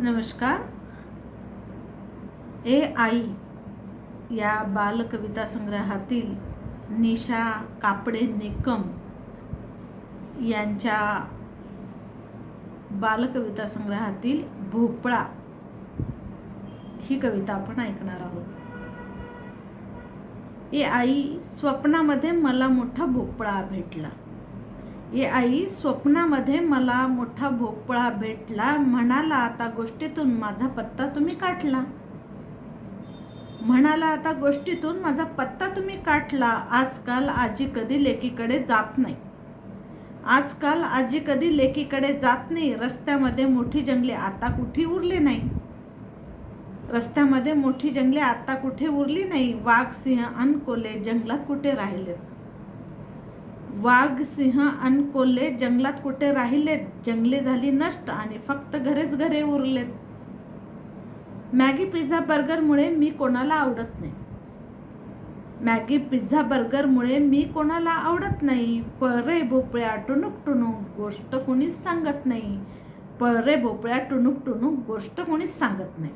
नमस्कार. ए आई या बालकविता संग्रहातील निशा कापडे निकम यांच्या बालकविता संग्रहातील भोपळा ही कविता आपण ऐकणार आहोत. ए आई स्वप्नामध्ये मला मोठा भोपळा भेटला. ये आई स्वप्नामध्ये मला मोठा भोपळा भेटला. म्हणाला आता गोष्टीतून माझा पत्ता तुम्ही काटला म्हणाला आता गोष्टीतून माझा पत्ता तुम्ही काटला आजकाल आजी कधी लेकीकडे जात नाही. आजकाल आजी कधी लेकीकडे जात नाही. रस्त्यामध्ये मोठी जंगले आता कुठे उरले नाही? रस्त्यामध्ये मोठी जंगले आता कुठे उरली नाही. वाघ सिंह अनकोले जंगलात कुठे राहिलेत? वाघ सिंह आणि कोल्हे जंगलात कुठे राहिलेत? जंगले झाली नष्ट आणि फक्त घरेच घरे उरलेत. मॅगी पिझ्झा बर्गरमुळे मी कोणाला आवडत नाही. मॅगी पिझ्झा बर्गरमुळे मी कोणाला आवडत नाही. परे भोपळ्या टुणूक टुणूक गोष्ट कोणीच सांगत नाही. परे भोपळ्या टुणूक टुणूक गोष्ट कोणीच सांगत नाही.